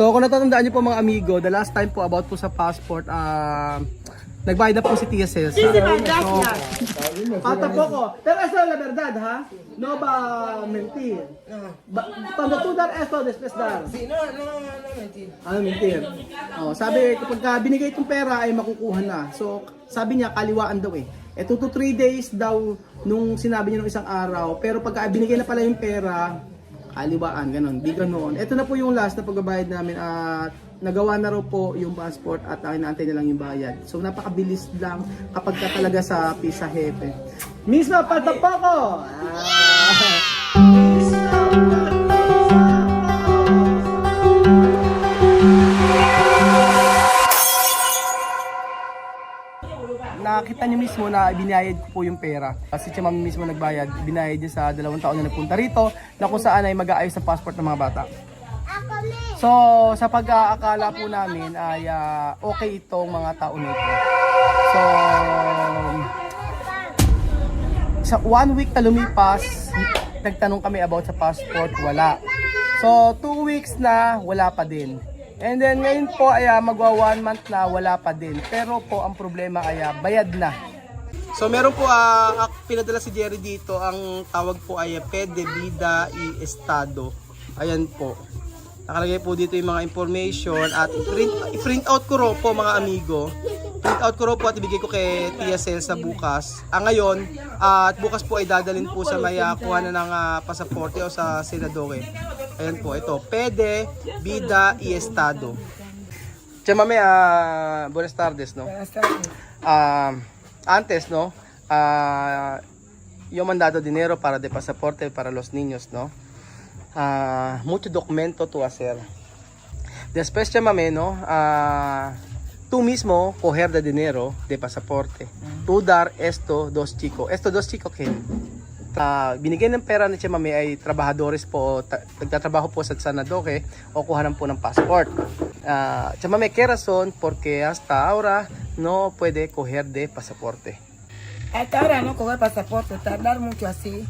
So kung natatandaan niyo po mga amigo, the last time po about po sa passport, ah nagbayad na po si TSS. Sí, sí. Ah, tampoco. Pero eso es la verdad, ha? No va a mentir. Ba- cuando tú dar esto, después dar. Sí, no, no, no mentir. Ano mentir? Oh, sabi, kapag ka binigay itong pera ay makukuha na. So, sabi niya, kaliwaan daw eh. Eh, 2 to 3 days daw nung sinabi niya nung isang araw. Pero pagka binigay na pala yung pera, kaliwaan, ganun. Di ganun. Ito na po yung last na pagbabayad namin at nagawa na raw po yung passport at ang inaantay na lang yung bayad. So, napakabilis lang kapag ka talaga sa Pisa Hepe. Misma, patapoko! Ah. Nakita niyo mismo na binayad ko po yung pera. Kasi siya mami mismo nagbayad, binayad niya sa dalawang taon na nagpunta rito na kung saan ay mag-aayos sa passport ng mga bata. So, sa pag-aakala po namin ay ah, okay itong mga tao nito. So, sa one week na lumipas, nagtanong kami about sa passport, wala. So, two weeks na, wala pa din. And then ngayon po ay ah, magwa one month na wala pa din. Pero po ang problema ay ah, bayad na. So meron po ak- pinadala si Jerry dito, ang tawag po ay ah, Pede Vida y Estado. Ayan po. Nakalagay po dito yung mga information at i-print, i-print out ko ro po mga amigo. Print out ko ro po at ibigay ko kay TSL sa bukas. Ah, ngayon, ah, at bukas po ay dadalhin po sa may ah, kuha na ng ah, pasaporte o sa senadore. Ayan po, ito. Pede, Vida y Estado. Chamame, ah, buenas tardes, no? Buenas tardes. Ah, antes, ¿no? Ah, yo mandado dinero para de pasaporte para los niños, ¿no? Ah, mucho documento tu hacer. Después llámame, ¿no? Ah, tú mismo coger de dinero de pasaporte. Tú dar esto dos chicos. Esto dos chicos que Ah, binigyan ng pera na siya mami ay trabahadores po, ta- nagtatrabaho po sa Sanadoke o kuhanan po ng passport. Ah, siya mami, ¿qué razón? Porque hasta ahora no puede coger de pasaporte. Hasta ahora no coger pasaporte, tardar mucho así,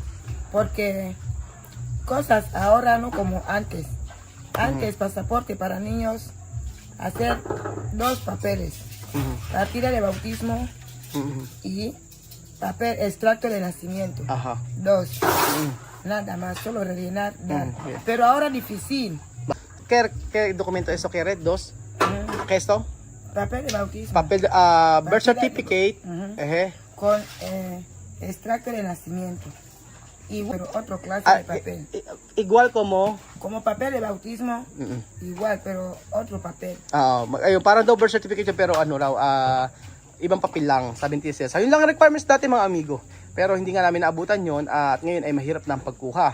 porque cosas ahora no como antes. Antes pasaporte para niños, hacer dos papeles, partida de bautismo y papel extracto de nacimiento. Ajá. Dos, nada más, solo rellenar. Pero ahora difícil. ¿Qué, qué documento eso quiere? Dos. ¿Qué esto? Papel de bautismo Papel, ah, birth certificate. Ujú. Eje. con eh, extracto de nacimiento. Y pero otro clase Ah, de papel. igual como Como papel de bautismo, Mm-mm. igual, pero otro papel. Ah, mag- ayun, parang daw birth certificate pero ano raw, ah, ibang papel lang, sabi ni TSS. Ayun lang ang requirements dati mga amigo. Pero hindi nga namin naabutan yun at ngayon ay mahirap na ang pagkuha.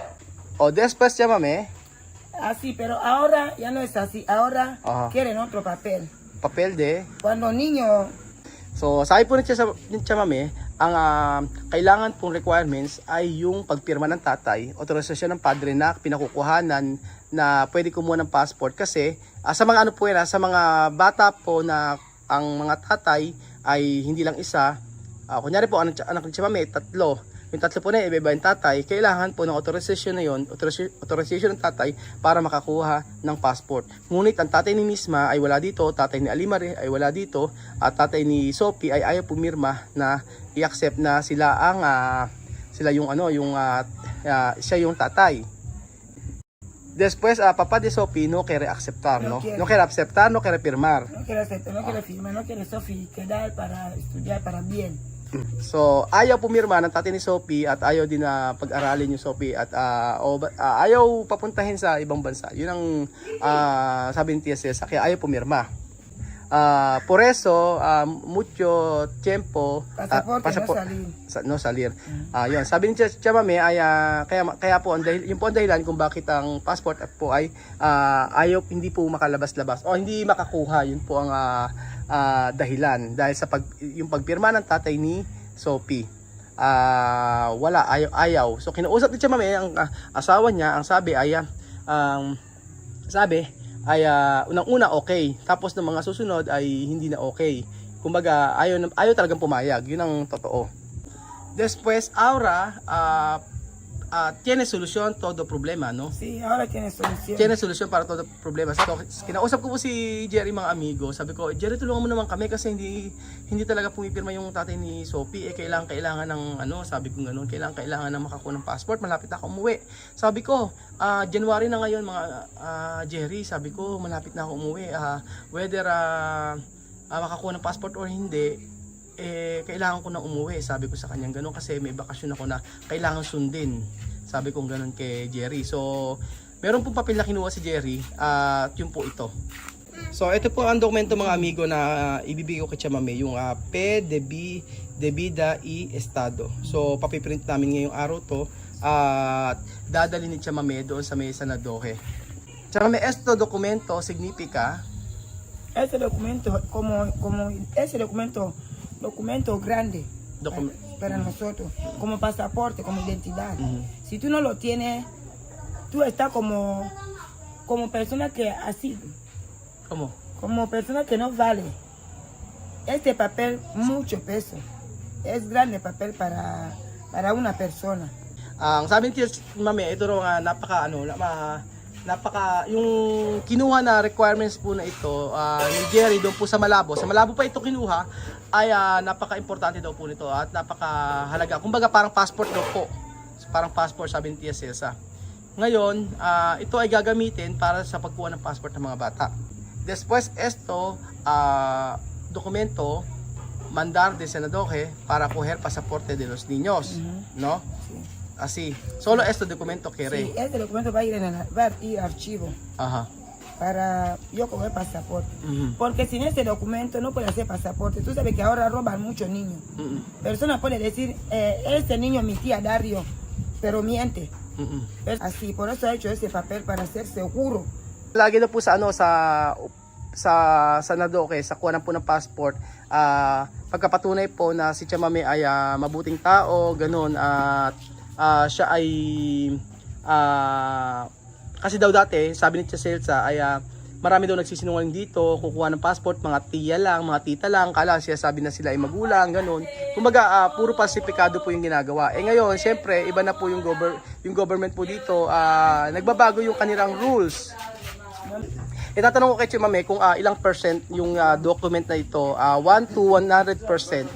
O después llámame, Así, pero ahora ya no es así. Ahora Ajá. quieren otro papel. papel de... Cuando niño, So, sabi po ni Tia, ni Tia Mame, ang ah, kailangan pong requirements ay yung pagpirma ng tatay, autorisasyon ng padre na pinakukuhanan na pwede kumuha ng passport kasi ah, sa mga ano po yan, ah, sa mga bata po na ang mga tatay ay hindi lang isa, Ah, kunyari po, anak, anak ni Tia Mame, tatlo. Yung tatlo po na iba-iba yung tatay, kailangan po ng authorization na yun, authorization, ng tatay para makakuha ng passport. Ngunit ang tatay ni Misma ay wala dito, tatay ni Alimare ay wala dito, at tatay ni Sophie ay ayaw pumirma na i-accept na sila ang ah, sila yung ano, yung ah, ah, siya yung tatay. Después, ah, papá de Sophie no quiere aceptar, no? No quiere. No quiere aceptar, no quiere firmar. no quiere aceptar, no quiere firmar, no quiere Sofi quedar para estudiar para bien. So, ayaw pumirma ng tatay ni Sophie at ayaw din na pag-aralin yung Sophie at ah, o ah, ayaw papuntahin sa ibang bansa. Yun ang ah, sabi ni TSS, kaya ayaw pumirma. Ah, por eso, ah, mucho tiempo Pasaporte pasapor- no salir. sa, no salir. Ah, yun. Sabi ni Ch- Chamame ay ah, kaya kaya po ang dahil yung po ang dahilan kung bakit ang passport at po ay ah, ayaw hindi po makalabas-labas o hindi makakuha. Yun po ang ah, ah, dahilan dahil sa pag yung pagpirma ng tatay ni Sophie. Ah, wala ayaw ayaw. So kinausap ni Chamame ang ah, asawa niya, ang sabi ay ah, ang sabi ay ah, unang-una okay, tapos ng mga susunod ay hindi na okay. Kumbaga ayaw ayaw talagang pumayag. Yun ang totoo. Después, ahora, ah, ah, tiene solución todo problema, no? Sí, ahora tiene solución. Tiene solution para todo problema. So, kinausap ko po si Jerry mga amigo. Sabi ko, Jerry tulungan mo naman kami kasi hindi hindi talaga pumipirma yung tatay ni Sophie. Eh kailangan kailangan ng ano, sabi ko ganoon, kailangan kailangan ng makakuha ng passport. Malapit na ako umuwi. Sabi ko, ah, January na ngayon mga ah, Jerry, sabi ko, malapit na ako umuwi. Ah, whether ah, ah, makakuha ng passport or hindi, eh, kailangan ko na umuwi. Sabi ko sa kanyang ganun kasi may bakasyon ako na kailangan sundin. Sabi ko ganun kay Jerry. So, meron pong papel na kinuha si Jerry at yun po ito. So, ito po ang dokumento mga amigo na ah, ibibigay ko kay Chamame, yung uh, P de B de Vida y Estado. So, papiprint namin ngayong araw to at dadali ni Chamame doon sa may Sanadoke. Chamame, esto documento significa Ese documento, como, como ese documento, documento grande docu- para nosotros, como pasaporte, como identidad. Si tú no lo tienes, tú estás como, como persona que así, ¿Cómo? como persona que no vale. Este papel, mucho peso. Es grande papel para, para una persona. Ang ni Mami, ito raw nga napaka ano, na, ma- napaka yung kinuha na requirements po na ito ah, ni Jerry doon po sa Malabo. Sa Malabo pa ito kinuha ay ah, napaka-importante daw po nito at napaka-halaga. Kumbaga parang passport daw po. Parang passport sabi ni Tia Celsa. Ngayon, ah, ito ay gagamitin para sa pagkuha ng passport ng mga bata. Después esto, ah, dokumento mandar de Senadoke para coger pasaporte de los niños, ¿no? Sí. Así. Solo este documento Sí, quiere. este documento va a ir en el, va a ir archivo Ajá. para yo coger pasaporte. Ujú. Porque sin este documento no puede hacer pasaporte. Tú sabes que ahora roban muchos niños. Mm-mm. Personas pueden decir, eh, este niño mi tía Dario, pero miente. Es así, por eso ha hecho ese papel para ser seguro. Lagi na po sa ano sa sa sa Nadoke, sa kuha po ng passport, ah pagkapatunay po na si Chamame ay ah, mabuting tao, ganun at ah, siya ay ah, kasi daw dati, sabi ni Tia Celsa ay ah, marami daw nagsisinungaling dito, kukuha ng passport, mga tiya lang, mga tita lang, kala siya sabi na sila ay magulang, ganun. Kumbaga, ah, puro falsifikado po yung ginagawa. Eh ngayon, syempre, iba na po yung, gover- yung government po dito, ah, nagbabago yung kanilang rules. Itatanong ko kay Chimame kung ah, ilang percent yung ah, document na ito, ah, 1 to 100 percent.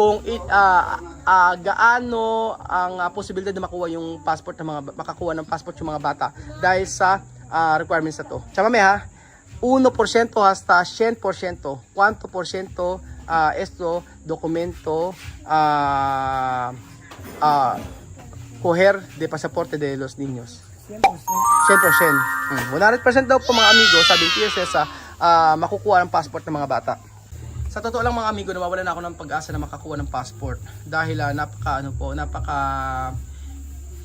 Kung it, ah, ah, gaano ang ah, posibilidad na makuha yung passport ng mga makakuha ng passport yung mga bata dahil sa ah, requirements na to. Chimame ha, 1% hasta 100%. Cuánto porsyento ah, esto documento ah, ah, coger de pasaporte de los niños? 100%. 100%. Mm. 100% daw po mga amigo, sabi ng sa ah, makukuha ng passport ng mga bata. Sa totoo lang mga amigo, nawawala na ako ng pag-asa na makakuha ng passport dahil ah, napaka ano po, napaka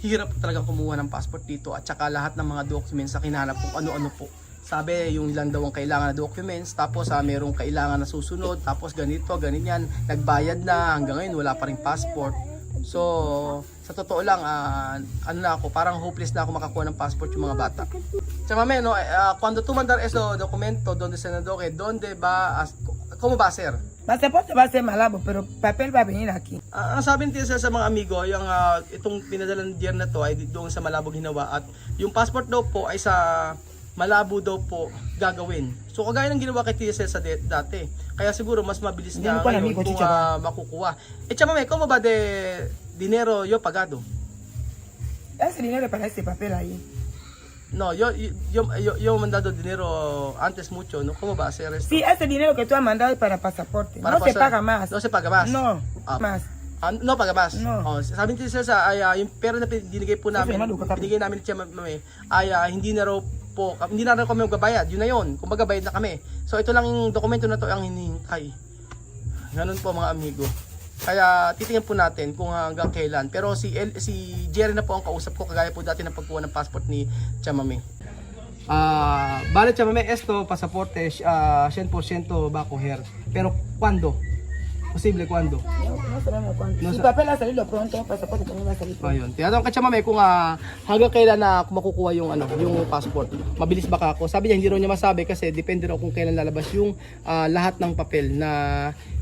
hirap talaga kumuha ng passport dito at saka lahat ng mga documents na kinahanap kung ano-ano po. Sabi, yung ilang daw ang kailangan na documents, tapos ah, merong kailangan na susunod, tapos ganito, ganyan, nagbayad na, hanggang ngayon wala pa rin passport. So, sa totoo lang, ah, ano na ako, parang hopeless na ako makakuha ng passport yung mga bata. Chamame, no, uh, cuando tú ese documento donde se nadoke, ¿dónde va, a, cómo va a ser? Pasaporte va a ser malabo, pero papel va a venir aquí. Ah, ang sabi ni sa, sa mga amigo, yung ah, itong pinadala ng Jer na to ay doon sa Malabo ginawa at yung passport daw po ay sa Malabo daw po gagawin. So kagaya ng ginawa kay TSL sa dati. Kaya siguro mas mabilis pa ngayon namigo, kung ah, makukuha. Eh chamame, como ba de dinero yo pagado? Ese dinero para ese papel ahí. No, yo yo yo, yo he mandado dinero antes mucho, ¿no? ¿Cómo va a ser esto? Sí, ese dinero que tú has mandado es para pasaporte. Para no se pasar- paga más. No se paga más. No, Ah. más. Ah, no paga mas. No. Oh, sabi ni sa ay ah, yung pera na binigay po namin, binigay namin siya mami, ay ah, hindi na raw po, hindi na raw kami magbabayad. Yun na yun. Kumbaga bayad na kami. So ito lang yung dokumento na to ang hinihintay. Ganun po mga amigo. Kaya titingnan po natin kung hanggang kailan. Pero si El, si Jerry na po ang kausap ko kagaya po dati ng pagkuha ng passport ni Chamame. Ah, vale Chamame, esto pasaporte ah, 100% va a coger. Pero ¿cuándo? Posible cuándo? No, si papel ha salido pronto, pasaporte también va a salir pronto. Ayun. Tinatanong ka mamay kung ah, hanggang kailan na makukuha yung ano, yung passport. Mabilis ba ka ako? Sabi niya hindi raw niya masabi kasi depende raw kung kailan lalabas yung ah, lahat ng papel na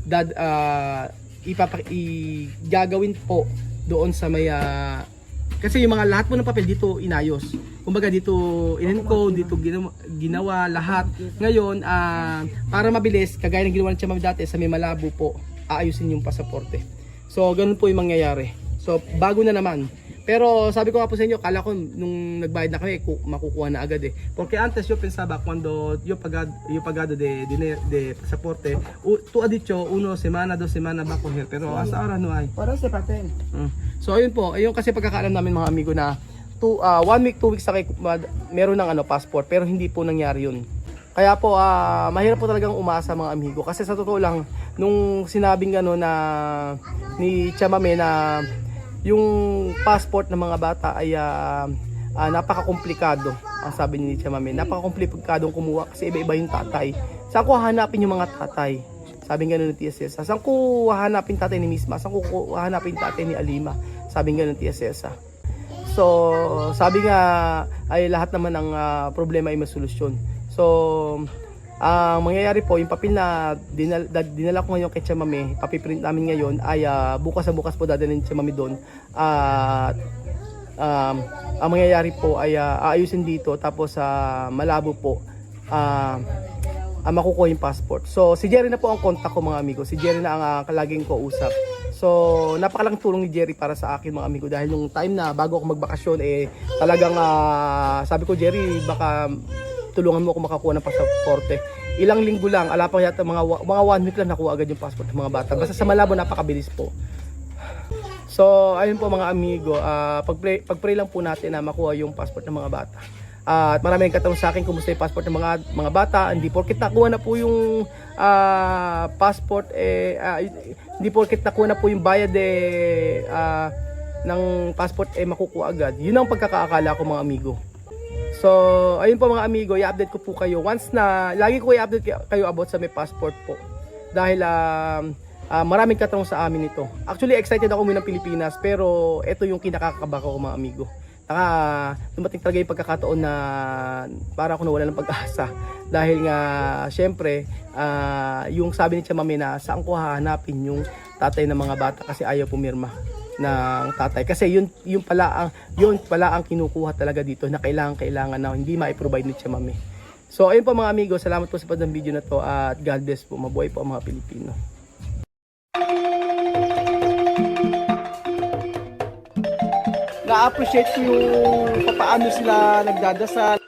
dad ah, ipapa i, gagawin po doon sa may ah, Kasi yung mga lahat po ng papel dito inayos. Kumbaga dito in-encode, dito ginawa, ginawa lahat. Ngayon, ah, para mabilis, kagaya ng ginawa ng Chamam dati sa may malabo po, aayusin yung pasaporte. So, ganun po yung mangyayari. So, bago na naman. Pero sabi ko nga po sa inyo, kala ko nung nagbayad na kami, ku- makukuha na agad eh. Porque antes yo pensaba cuando yo pagado, yo pagado de, de, de pasaporte, u- tu ha dicho uno semana, dos semana va a coger. Pero hasta ahora no hay. Por ese papel. Mm. So ayun po, ayun kasi pagkakaalam namin mga amigo na two, ah, one week, two weeks na kay, mad- meron ng ano, passport pero hindi po nangyari yun. Kaya po, ah, mahirap po talagang umasa mga amigo. Kasi sa totoo lang, nung sinabing ano na ni Chamame na yung passport ng mga bata ay ah, ah, napaka-komplikado. Ang sabi ni Chamame, napaka-komplikadong kumuha kasi iba-iba yung tatay. Saan ko hahanapin yung mga tatay? Sabi nga ng TSS, saan ko hahanapin tatay ni Misma? Saan ko hahanapin tatay ni Alima? Sabi nga ng TSS. So, sabi nga ay lahat naman ng ah, problema ay masolusyon. So, ang mangyayari po, yung papel na dinala, dinala ko ngayon kay Chamame, papiprint namin ngayon ay ah, bukas sa bukas po dadalhin ni Chamame doon. At um, ang mangyayari po ay ah, aayusin dito tapos sa malabo po ah ah, makukuha yung passport. So, si Jerry na po ang contact ko mga amigo. Si Jerry na ang ah, kalaging ko usap. So, napakalaking tulong ni Jerry para sa akin mga amigo dahil yung time na bago ako magbakasyon eh talagang ah, sabi ko Jerry baka tulungan mo ako makakuha ng pasaporte. Ilang linggo lang, ala pa yata mga mga one week lang nakuha agad yung passport ng mga bata. Basta sa Malabo napakabilis po. So, ayun po mga amigo, ah pag-pray, pag-pray lang po natin na makuha yung passport ng mga bata. Ah, at maraming katanong sa akin kumusta yung passport ng mga mga bata. Hindi porket nakuha na po yung ah, passport eh ah, hindi porket nakuha na po yung bayad eh ah, ng passport eh makukuha agad. Yun ang pagkakaakala ko mga amigo. So, ayun po mga amigo, i-update ko po kayo. Once na, lagi ko i-update kayo- about sa may passport po. Dahil um, ah, maraming katanong sa amin ito. Actually, excited ako umuwi ng Pilipinas, pero ito yung kinakakaba ko mga amigo. Naka, dumating talaga yung pagkakataon na para ako nawala ng pag-asa. Dahil nga, syempre, ah, yung sabi ni Chamame na saan ko hahanapin yung tatay ng mga bata kasi ayaw pumirma ng tatay kasi yun yun pala ang yun pala ang kinukuha talaga dito na kailangan kailangan na hindi mai-provide ni Chamame. So ayun po mga amigo, salamat po sa panonood ng video na to at God bless po. Mabuhay po ang mga Pilipino. Na-appreciate ko yung paano sila nagdadasal,